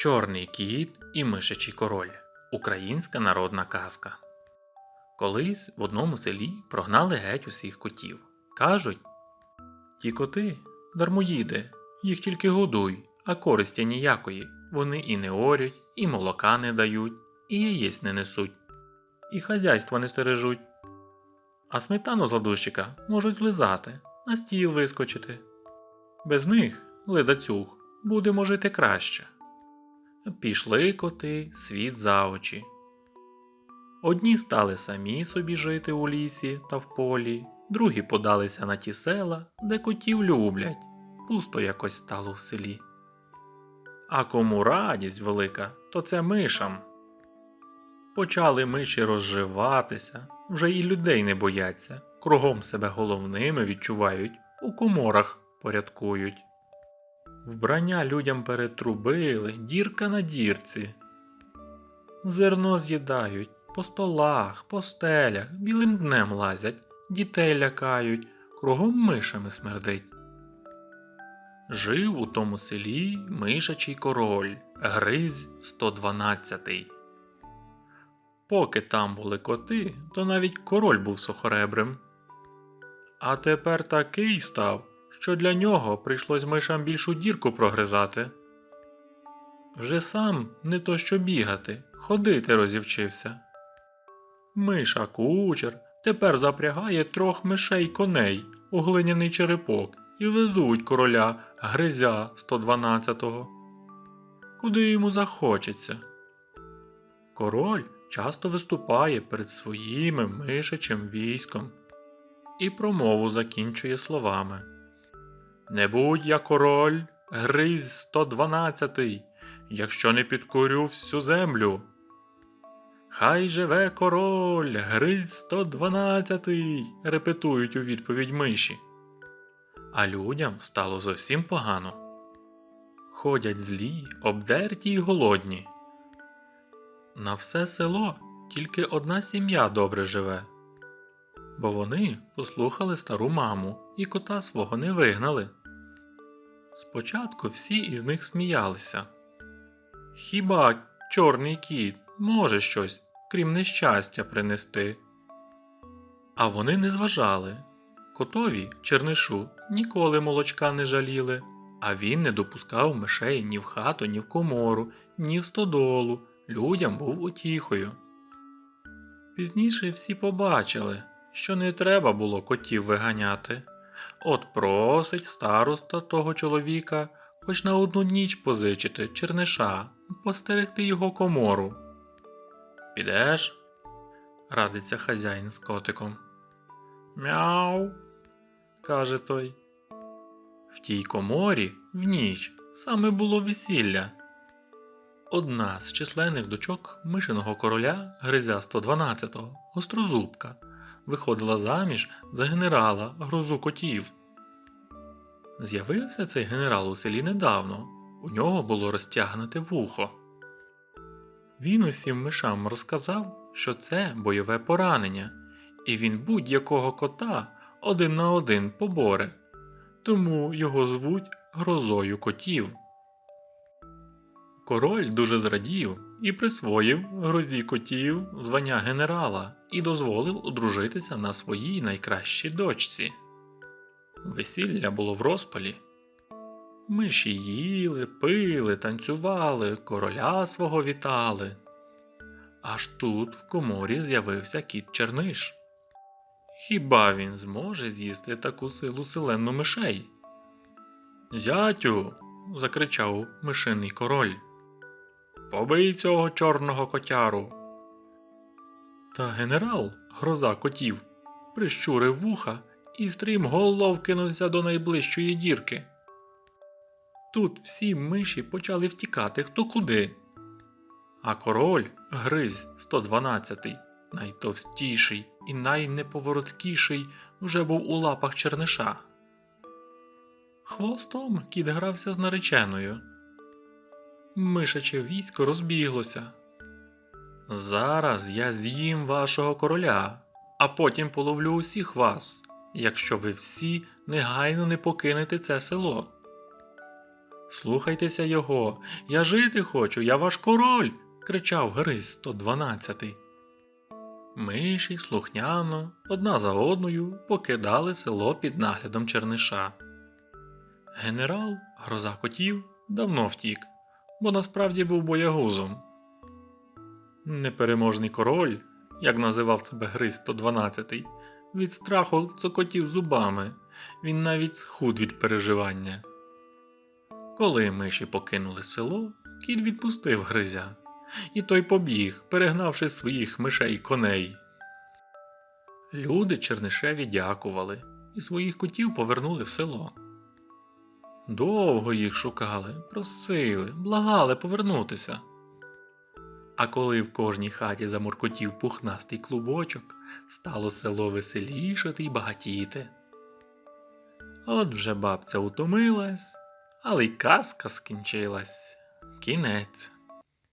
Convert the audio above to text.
Чорний кіт і мишачий король. Українська народна казка. Колись в одному селі прогнали геть усіх котів. Кажуть: Ті коти дармоїди, їх тільки годуй, а користі ніякої. Вони і не орють, і молока не дають, і яєць не несуть, і хазяйства не стережуть. А сметану з ладущика можуть злизати, на стіл вискочити. Без них, ледацюг, будемо жити краще. Пішли коти світ за очі. Одні стали самі собі жити у лісі та в полі, другі подалися на ті села, де котів люблять, пусто якось стало в селі. А кому радість велика, то це мишам. Почали миші розживатися, вже і людей не бояться, кругом себе головними відчувають, у коморах порядкують. Вбрання людям перетрубили, дірка на дірці. Зерно з'їдають, по столах, по стелях, білим днем лазять, дітей лякають, кругом мишами смердить. Жив у тому селі мишачий король, Гризь 112. Поки там були коти, то навіть король був сухоребрим. А тепер такий став, що для нього прийшлось мишам більшу дірку прогризати. Вже сам не то що бігати, ходити розівчився. Миша кучер тепер запрягає трьох мишей коней у глиняний черепок і везуть короля гризя 112-го. Куди йому захочеться. Король часто виступає перед своїми мишачим військом і промову закінчує словами. Не будь я король, гризь 112, якщо не підкорю всю землю. Хай живе король, гризь 112, репетують у відповідь миші. А людям стало зовсім погано. Ходять злі, обдерті й голодні. На все село тільки одна сім'я добре живе, бо вони послухали стару маму і кота свого не вигнали. Спочатку всі із них сміялися. Хіба чорний кіт може щось, крім нещастя, принести? А вони не зважали. Котові чернишу ніколи молочка не жаліли, а він не допускав мишей ні в хату, ні в комору, ні в стодолу. Людям був утіхою. Пізніше всі побачили, що не треба було котів виганяти. От просить староста того чоловіка хоч на одну ніч позичити черниша, постерегти його комору. Підеш? радиться хазяїн з котиком. Мяу, каже той. В тій коморі в ніч саме було весілля. Одна з численних дочок мишиного короля Гризя 112-го, гострозубка, виходила заміж за генерала грозу котів. З'явився цей генерал у селі недавно, у нього було розтягнуте вухо. Він усім мишам розказав, що це бойове поранення, і він будь-якого кота один на один поборе, тому його звуть грозою котів. Король дуже зрадів і присвоїв грозі котів звання генерала і дозволив одружитися на своїй найкращій дочці. Весілля було в розпалі. Миші їли, пили, танцювали, короля свого вітали. Аж тут в коморі з'явився кіт Черниш. Хіба він зможе з'їсти таку силу селенну мишей? Зятю. закричав мишиний король. Побий цього чорного котяру. Та генерал, гроза котів, прищурив вуха і стрім голов кинувся до найближчої дірки. Тут всі миші почали втікати хто куди. А король Гризь 112, найтовстіший і найнеповороткіший, вже був у лапах черниша. Хвостом кіт грався з нареченою. Мишаче військо розбіглося. Зараз я з'їм вашого короля, а потім половлю усіх вас, якщо ви всі негайно не покинете це село. Слухайтеся його, я жити хочу, я ваш король. кричав Гриз 112. Миші слухняно, одна за одною, покидали село під наглядом Черниша. Генерал, гроза котів, давно втік, бо насправді був боягузом. Непереможний король, як називав себе Гриз 112, від страху цокотів зубами, він навіть схуд від переживання. Коли миші покинули село, кіт відпустив Гризя, і той побіг, перегнавши своїх мишей коней. Люди Чернишеві дякували і своїх котів повернули в село. Довго їх шукали, просили, благали повернутися. А коли в кожній хаті замуркотів пухнастий клубочок, стало село веселішати й багатіти. От вже бабця утомилась, але й казка скінчилась. Кінець.